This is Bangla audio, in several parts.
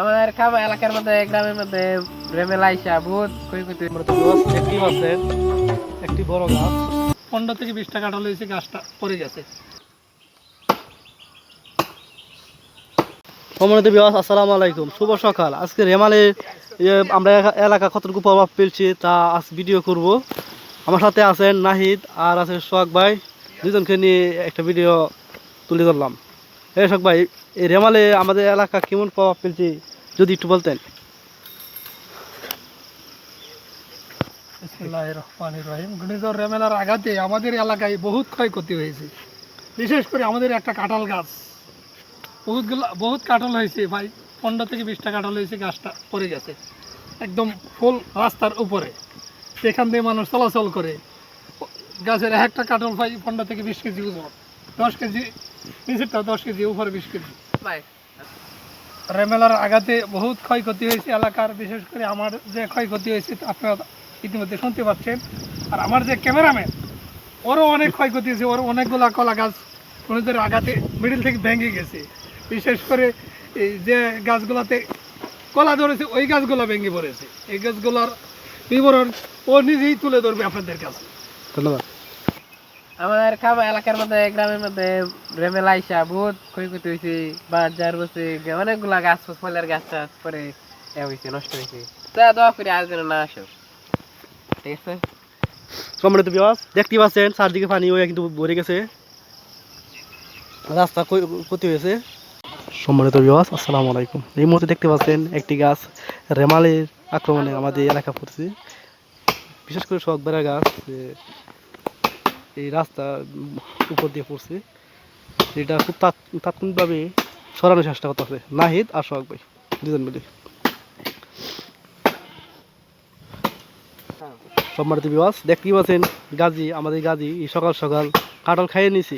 আমার খাবার এলাকার মধ্যে, গ্রামের মধ্যে রেমেল আইসা বহুত ক্ষয়ক্ষতি আমরা তো গাছ একটি বড় গাছ। পনেরো থেকে বিশ টাকা কাটা হয়েছে, গাছটা পড়ে গেছে। সম্মানিত বিবাস আসসালামু আলাইকুম। শুভ সকাল। আজকে রেমালে আমরা এলাকা কতটুকু প্রভাব ফেলছি তা আজ ভিডিও করব। আমার সাথে আছেন নাহিদ আর আছে সোহাগ ভাই। দুজনকে নিয়ে একটা ভিডিও তুলে ধরলাম। এই ভাই, এই রেমালে আমাদের এলাকা কেমন প্রভাব ফেলছে, যদি একটু বলতেন? রেমেলার আঘাতে আমাদের এলাকায় বহুত ক্ষয়ক্ষতি হয়েছে। বিশেষ করে আমাদের একটা কাঁঠাল গাছ। বহুতগুলো বহুত কাঁঠাল হয়েছে ভাই। পনেরো থেকে বিশটা কাঁঠাল হয়েছে, গাছটা পড়ে গেছে। একদম ফুল রাস্তার উপরে। সেখান দিয়ে মানুষ চলাচল করে। গাছের এক একটা কাঁঠাল ভাই পনেরো থেকে বিশ কেজি ওজন, দশ কেজি নিচেরটা দশ কেজি উপরে বিশ কেজি। রেমেলার আঘাতে বহুত ক্ষয়ক্ষতি হয়েছে এলাকার বিশেষ করে আমার যে ক্ষয়ক্ষতি হয়েছে তা আপনারা ইতিমধ্যে শুনতে পাচ্ছেন। আর আমার যে ক্যামেরাম্যান ওরও অনেক ক্ষয়ক্ষতি হয়েছে ওর অনেকগুলা কলা গাছ কোনোদের আঘাতে মিডিল থেকে ভেঙে গেছে। বিশেষ করে এই যে গাছগুলোতে কলা ধরেছে ওই গাছগুলো ভেঙে পড়েছে। এই গাছগুলোর বিবরণ ও নিজেই তুলে ধরবে আপনাদের কাছে। ধন্যবাদ। আমার খাবার এলাকার মধ্যে, গ্রামের মধ্যে রেমেল আইসা বহুত ক্ষয়ক্ষতি হয়েছে বাদ যার বসে অনেকগুলা গাছ ফলের গাছ টাছ পরে এ হয়েছে নষ্ট হয়েছে তা দোয়া করি আর যেন না আসো। ঠিক আছে? বিবাস দেখতেই পাচ্ছেন, চারদিকে পানি হয়ে কিন্তু ভরে গেছে। রাস্তা ক্ষতি হয়েছে। সম্মানিত বিবাস আসসালামু আলাইকুম। এই মুহূর্তে দেখতে পাচ্ছেন একটি গাছ রেমালের আক্রমণে আমাদের এলাকা পড়ছে। বিশেষ করে শখ গাছ এই রাস্তা উপর দিয়ে পড়ছে। এটা খুব তাৎক্ষণিকভাবে সরানোর চেষ্টা করতেছে। নাহিদ আর শখ ভাই দুজন মিলে। সম্মানিত বিবাস দেখতেই পাচ্ছেন গাজী আমাদের গাজী এই সকাল সকাল কাঁঠাল খাইয়ে নিছি।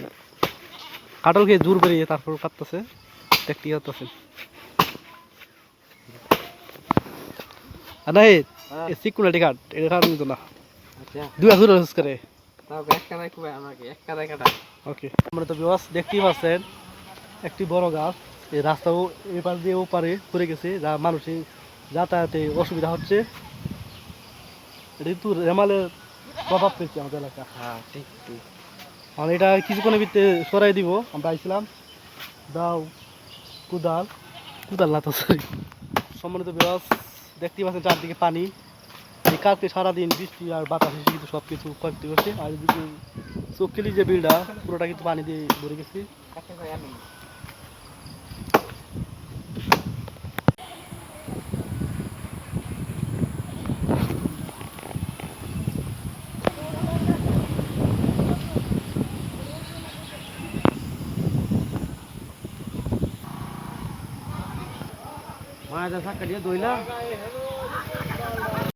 কাঁঠাল খেয়ে জোর বেরিয়ে তারপর কাটতেছে দেখতেই পাচ্ছেন। নাহিদ এই সিকুনাটি কাঠ এটা মতো না। আচ্ছা। দুই হাজার করে। ওকে সম্মানিত বিবাস দেখতেই পাচ্ছেন একটি বড় গাছ এই রাস্তাও এপার দিয়ে ওপারে পড়ে গেছে যা মানুষের যাতায়াতে অসুবিধা হচ্ছে। কিন্তু রেমালের প্রভাব ফেলছে আমাদের এলাকা। হ্যাঁ ঠিক ঠিক। মানে এটা কিছুক্ষণের ভিতরে সরাই দিব আমরা আইছিলাম। দাও কুদাল কুদাল না তো সরি সম্মানিত বিরাজ দেখতেই পাচ্ছেন চারদিকে পানি। এই কালকে সারাদিন বৃষ্টি আর বাতাস কিন্তু সব কিছু ক্ষয়ক্ষতি করছে আর এদিকে চোখকেলি যে বিলটা, পুরোটা কিন্তু পানি দিয়ে ভরে গেছে। কাছে ভাই আমি মায়া সাক্কা দিয়ে দইলা।